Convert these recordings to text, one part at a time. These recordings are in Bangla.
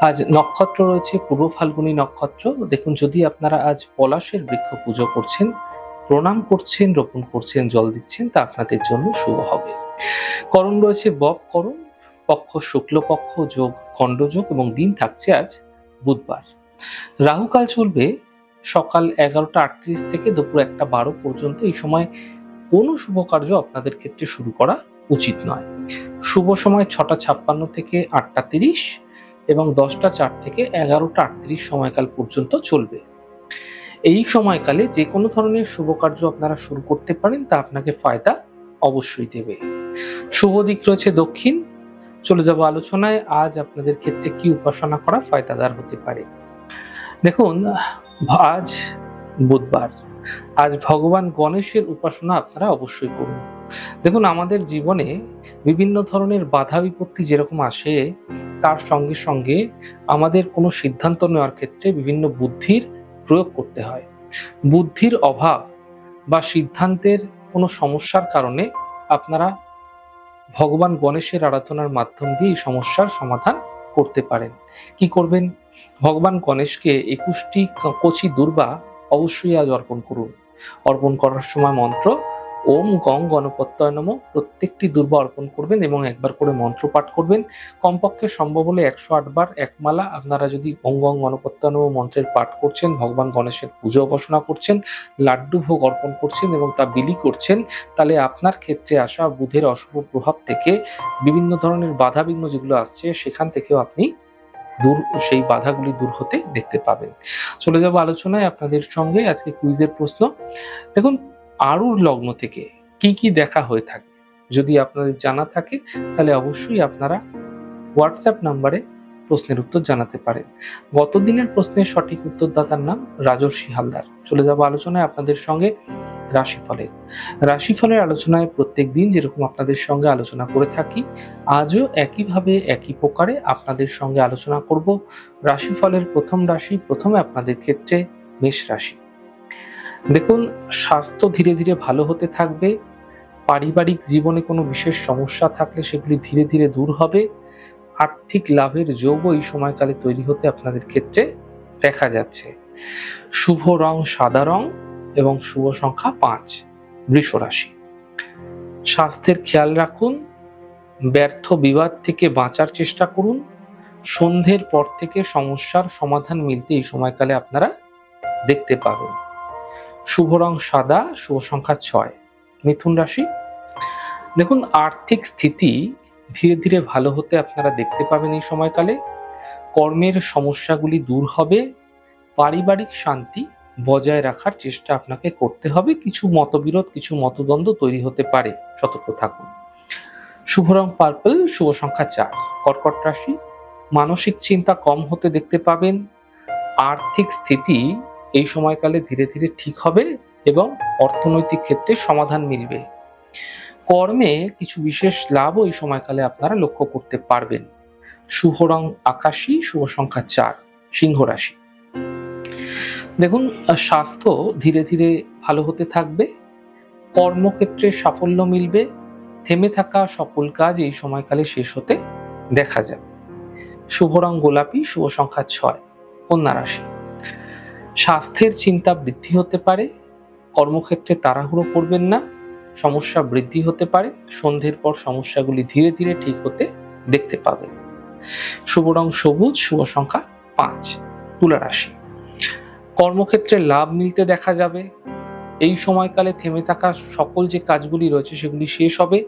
আজ নক্ষত্র রয়েছে, পূর্ব ফাল্গুনী নক্ষত্র। দেখুন, যদি আপনারা আজ পলাশের বৃক্ষ পুজো করছেন, প্রণাম করছেন, রোপণ করছেন, জল দিচ্ছেন, তা আপনাদের জন্য শুভ হবে। করণ রয়েছে বক করণ, পক্ষ শুক্লপক্ষ, যোগ খণ্ডযোগ এবং দিন থাকছে আজ বুধবার। রাহুকাল চলবে সকাল এগারোটা আটত্রিশ থেকে দুপুর একটা বারো পর্যন্ত। এই সময় কোনো শুভ কার্য আপনাদের ক্ষেত্রে শুরু করা উচিত নয়। শুভ সময় ছটা ছাপ্পান্ন থেকে আটটা তিরিশ। এবং দশটা চার থেকে এগারোটা আটত্রিশ সময়কাল পর্যন্ত চলবে। এই সময়কালে যে কোনো ধরনের শুভ কার্য আপনারা শুরু করতে পারেন, তা আপনাকে ফায়দা অবশ্যই দেবে। শুভ দিক রয়েছে দক্ষিণ। চলে যাব আলোচনায়। আজ আপনাদের ক্ষেত্রে কি উপাসনা করা ফায়দাদার হতে পারে? দেখুন, আজ বুধবার। আজ ভগবান গণেশের উপাসনা আপনারা অবশ্যই করুন। দেখুন, আমাদের জীবনে বিভিন্ন ধরনের বাধা বিপত্তি যেরকম আসে, তার সঙ্গে সঙ্গে আমাদের কোনো সিদ্ধান্ত নেওয়ার ক্ষেত্রে বিভিন্ন বুদ্ধির প্রয়োগ করতে হয়। বুদ্ধির অভাব বা সিদ্ধান্তের কোনো সমস্যার কারণে আপনারা ভগবান গণেশের আরাধনার মাধ্যম দিয়ে এই সমস্যার সমাধান করতে পারেন। কি করবেন? ভগবান গণেশকে একুশটি কচি দুর্বা অবশ্যই আজ অর্পণ করুন। অর্পণ করার সময় মন্ত্র ওম গং গণপত্যয় নম। প্রত্যেকটি দুর্বা অর্পণ করবেন এবং একবার করে মন্ত্র পাঠ করবেন। কমপক্ষে সম্ভব হলে একশো আটবার একমালা আপনারা যদি ওম গং গণপত্যয় নম মন্ত্রের পাঠ করছেন, ভগবান গণেশের পুজো উপাসনা করছেন, লাড্ডু ভোগ অর্পণ করছেন এবং তা বিলি করছেন, তাহলে আপনার ক্ষেত্রে আসা বুধের অশুভ প্রভাব থেকে বিভিন্ন ধরনের বাধা বিঘ্ন যেগুলো আসছে, সেখান থেকেও আপনি দূর, সেই বাধাগুলি দূর হতে দেখতে পাবেন। চলে যাব আলোচনায় আপনাদের সঙ্গে। আজকে কুইজের প্রশ্ন। দেখুন আরুর লগ্ন থেকে কি কি দেখা হয়ে থাকে? যদি আপনাদের জানা থাকে, তাহলে অবশ্যই আপনারা হোয়াটসঅ্যাপ নাম্বারে প্রশ্নের উত্তর জানাতে পারেন। গত দিনের প্রশ্নের সঠিক উত্তরদাতার নাম রাজর্ষি হালদার। চলে যাব আলোচনায় আপনাদের সঙ্গে রাশিফলের রাশিফলের আলোচনায় প্রত্যেক দিন যেরকম আপনাদের সঙ্গে আলোচনা করে থাকি, আজও একইভাবে একই প্রকারে আপনাদের সঙ্গে আলোচনা করব। রাশিফলের প্রথম রাশি, প্রথমে আপনাদের ক্ষেত্রে মেষ রাশি। দেখুন, স্বাস্থ্য ধীরে ধীরে ভালো হতে থাকবে, পারিবারিক জীবনে কোনো বিশেষ সমস্যা থাকলে সেগুলি ধীরে ধীরে দূর হবে, আর্থিক লাভের যোগও এই সময়কালে তৈরি হতে আপনাদের ক্ষেত্রে দেখা যাচ্ছে। শুভ রং সাদা রং এবং শুভ সংখ্যা পাঁচ, বৃষ রাশি। স্বাস্থ্যের খেয়াল রাখুন, ব্যর্থ বিবাদ থেকে বাঁচার চেষ্টা করুন, সন্ধ্যের পর থেকে সমস্যার সমাধান মিলতে এই সময়কালে আপনারা দেখতে পাবেন শুভ রং সাদা, শুভ সংখ্যা ছয়। মিথুন রাশি। দেখুন, আর্থিক স্থিতি ধীরে ধীরে ভালো হতে আপনারা দেখতে পাবেন এই সময়কালে। কর্মের সমস্যাগুলি দূর হবে। পারিবারিক শান্তি বজায় রাখার চেষ্টা আপনাকে করতে হবে। কিছু মতবিরোধ, কিছু মতদ্বন্দ্ব তৈরি হতে পারে। সতর্ক থাকুন। শুভ রং পার্পল, শুভ সংখ্যা চার। কর্কট রাশি। মানসিক চিন্তা কম হতে দেখতে পাবেন। আর্থিক স্থিতি এই সময়কালে ধীরে ধীরে ঠিক হবে এবং অর্থনৈতিক ক্ষেত্রে সমাধান মিলবে। কর্মে কিছু বিশেষ লাভও এই সময়কালে আপনারা লক্ষ্য করতে পারবেন। শুভ রং আকাশী, শুভ সংখ্যা চার, সিংহ রাশি। দেখুন, স্বাস্থ্য ধীরে ধীরে ভালো হতে থাকবে, কর্মক্ষেত্রে সাফল্য মিলবে, থেমে থাকা সকল কাজ এই সময়কালে শেষ হতে দেখা যাবে। শুভ রং গোলাপি, শুভ সংখ্যা ছয়, কন্যা রাশি। স্বাস্থ্যের চিন্তা বৃদ্ধি হতে পারে, কর্মক্ষেত্রে তাড়াহুড়ো করবেন না, সমস্যা বৃদ্ধি হতে পারে, সন্ধ্যের পর সমস্যাগুলি ধীরে ধীরে ঠিক হতে দেখতে পাবেন। শুভ রং সবুজ, শুভ সংখ্যা পাঁচ, তুলা রাশি। কর্মক্ষেত্রে লাভ মিলতে দেখা যাবে। এই সময়কালে থেমে থাকা সকল যে কাজগুলি রয়েছে সেগুলি শেষ হবে।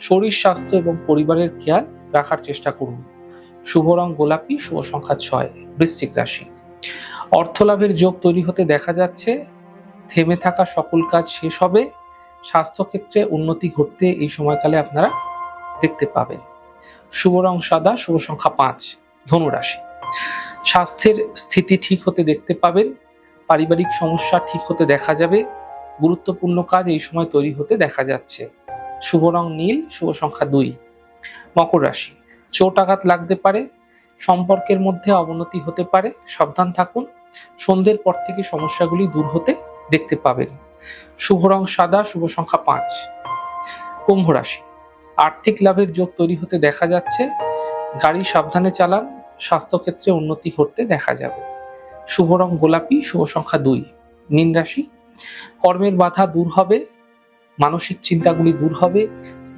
শরীর, স্বাস্থ্য এবং পরিবারের খেয়াল রাখার চেষ্টা করুন। শুভ রং গোলাপি, শুভ সংখ্যা ছয়, বৃশ্চিক রাশি। অর্থলাভের যোগ তৈরি হতে দেখা যাচ্ছে। থেমে থাকা সকল কাজ শেষ হবে। স্বাস্থ্যক্ষেত্রে উন্নতি ঘটতে এই সময়কালে আপনারা দেখতে পাবেন। শুভ রং সাদা, শুভ সংখ্যা পাঁচ, ধনুরাশি। স্বাস্থ্যের স্থিতি ঠিক হতে দেখতে পাবেন। পারিবারিক সমস্যা ঠিক হতে দেখা যাবে। গুরুত্বপূর্ণ কাজ এই সময় তৈরি হতে দেখা যাচ্ছে। শুভ রং নীল, শুভ সংখ্যা দুই। মকর রাশি। চোট আঘাত লাগতে পারে। সম্পর্কের মধ্যে অবনতি হতে পারে। সাবধান থাকুন। সন্ধ্যের পর থেকে সমস্যাগুলি দূর হতে দেখতে পাবেন। শুভ রং সাদা, শুভ সংখ্যা পাঁচ। কুম্ভ রাশি। আর্থিক লাভের যোগ তৈরি হতে দেখা যাচ্ছে। গাড়ি সাবধানে চালান, স্বাস্থ্যক্ষেত্রে উন্নতি ঘটতে দেখা যাবে। শুভ রং গোলাপি, শুভ সংখ্যা দুই। মীন রাশি। কর্মের বাধা দূর হবে, মানসিক চিন্তাগুলি দূর হবে,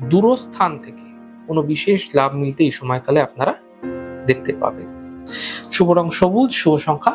দূরস্থান থেকে কোনো বিশেষ লাভ মিলতে এই সময়কালে আপনারা দেখতে পাবেন। শুভ রং সবুজ, শুভ সংখ্যা